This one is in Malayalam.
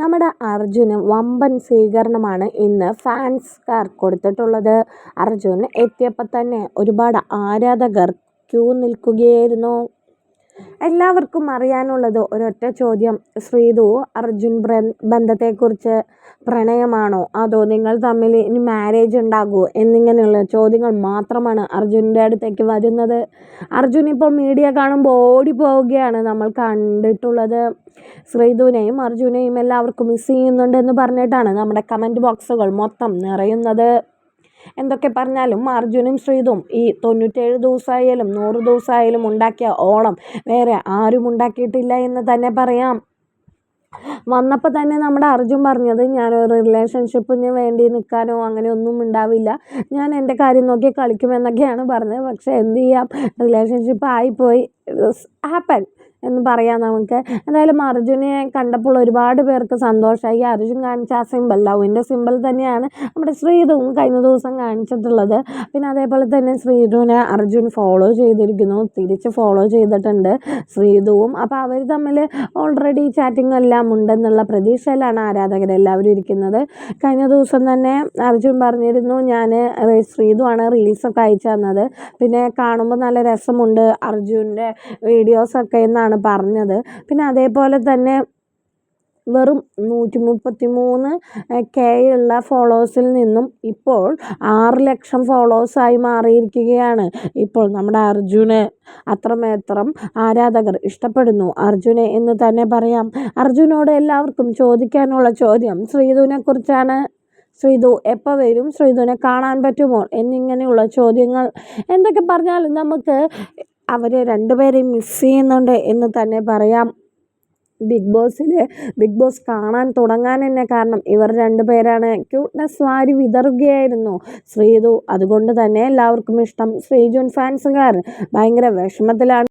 നമ്മുടെ അർജുന് വമ്പൻ സ്വീകരണമാണ് ഇന്ന് ഫാൻസ്കാർ കൊടുത്തിട്ടുള്ളത്. അർജുൻ എത്തിയപ്പോൾ തന്നെ ഒരുപാട് ആരാധകർ ക്യൂ നിൽക്കുകയായിരുന്നു. എല്ലാവർക്കും അറിയാനുള്ളത് ഒരൊറ്റ ചോദ്യം. ശ്രീതു അർജുൻ ബന്ധത്തെക്കുറിച്ച് പ്രണയമാണോ? അതോ നിങ്ങൾ തമ്മിൽ ഇനി മാരേജ് ഉണ്ടാകുമോ എന്നിങ്ങനെയുള്ള ചോദ്യങ്ങൾ മാത്രമാണ് അർജുന്റെ അടുത്തേക്ക് വരുന്നത്. അർജുൻ ഇപ്പോൾ മീഡിയ കാണുമ്പോൾ ഓടിപ്പോവുകയാണ് നമ്മൾ കണ്ടിട്ടുള്ളത്. ശ്രീധുവിനെയും അർജുനെയും എല്ലാവർക്കും മിസ് ചെയ്യുന്നുണ്ടെന്ന് പറഞ്ഞിട്ടാണ് നമ്മുടെ കമന്റ് ബോക്സുകൾ മൊത്തം നിറയുന്നത്. എന്തൊക്കെ പറഞ്ഞാലും അർജുനും ശ്രീതും ഈ തൊണ്ണൂറ്റേഴ് ദിവസമായാലും നൂറ് ദിവസമായാലും ഉണ്ടാക്കിയ ഓണം വേറെ ആരും ഉണ്ടാക്കിയിട്ടില്ല എന്ന് തന്നെ പറയാം. വന്നപ്പോൾ തന്നെ നമ്മുടെ അർജുൻ പറഞ്ഞത് ഞാനൊരു റിലേഷൻഷിപ്പിന് വേണ്ടി നിൽക്കാനോ അങ്ങനെ ഒന്നും ഉണ്ടാവില്ല. ഞാൻ എന്റെ കാര്യം നോക്കി കളിക്കുമെന്നൊക്കെയാണ് പറഞ്ഞത്. പക്ഷേ എന്ത് ചെയ്യാം? റിലേഷൻഷിപ്പ് ആയിപ്പോയി. ഹാപ്പൻ എന്ന് പറയാം നമുക്ക്. എന്തായാലും അർജുനെ കണ്ടപ്പോൾ ഒരുപാട് പേർക്ക് സന്തോഷമായി. അർജുൻ കാണിച്ച ആ സിമ്പിൾ ലവിന്റെ സിമ്പിൾ തന്നെയാണ് നമ്മുടെ ശ്രീധുവും കഴിഞ്ഞ ദിവസം കാണിച്ചിട്ടുള്ളത്. പിന്നെ അതേപോലെ തന്നെ ശ്രീധുവിനെ അർജുൻ ഫോളോ ചെയ്തിരിക്കുന്നു. തിരിച്ച് ഫോളോ ചെയ്തിട്ടുണ്ട് ശ്രീധുവും. അപ്പോൾ അവർ തമ്മിൽ ഓൾറെഡി ചാറ്റിംഗ് എല്ലാം ഉണ്ടെന്നുള്ള പ്രതീക്ഷയിലാണ് ആരാധകരെല്ലാവരും ഇരിക്കുന്നത്. കഴിഞ്ഞ ദിവസം തന്നെ അർജുൻ പറഞ്ഞിരുന്നു ഞാൻ ശ്രീധുവാണ് റീൽസൊക്കെ അയച്ചു തന്നത്. പിന്നെ കാണുമ്പോൾ നല്ല രസമുണ്ട് അർജുന്റെ വീഡിയോസൊക്കെ എന്നാണ് എന്നാണ് പറഞ്ഞത്. പിന്നെ അതേപോലെ തന്നെ വെറും നൂറ്റി മുപ്പത്തി മൂന്ന് കെ ഉള്ള ഫോളോവേഴ്സിൽ നിന്നും ഇപ്പോൾ ആറ് ലക്ഷം ഫോളോവേഴ്സായി മാറിയിരിക്കുകയാണ്. ഇപ്പോൾ നമ്മുടെ അർജുന് അത്രമേത്രം ആരാധകർ ഇഷ്ടപ്പെടുന്നു. അർജുനെ എന്ന് തന്നെ പറയാം. അർജുനോട് എല്ലാവർക്കും ചോദിക്കാനുള്ള ചോദ്യം ശ്രീധുവിനെക്കുറിച്ചാണ് ശ്രീധു എപ്പോൾ വരും? ശ്രീധുവിനെ കാണാൻ പറ്റുമോ? എന്നിങ്ങനെയുള്ള ചോദ്യങ്ങൾ. എന്തൊക്കെ പറഞ്ഞാലും നമുക്ക് അവർ രണ്ടുപേരെയും മിസ് ചെയ്യുന്നുണ്ട് എന്ന് തന്നെ പറയാം. ബിഗ് ബോസിൽ ബിഗ് ബോസ് കാണാൻ തുടങ്ങാൻ തന്നെ കാരണം ഇവർ രണ്ടുപേരാണ്. ക്യൂട്ട്നെസ് വാരി വിതറുകയായിരുന്നു. ശ്രീതു അതുകൊണ്ട് തന്നെ എല്ലാവർക്കും ഇഷ്ടം. ശ്രീജുൻ ഫാൻസുകാർ ഭയങ്കര വിഷമത്തിലാണ്.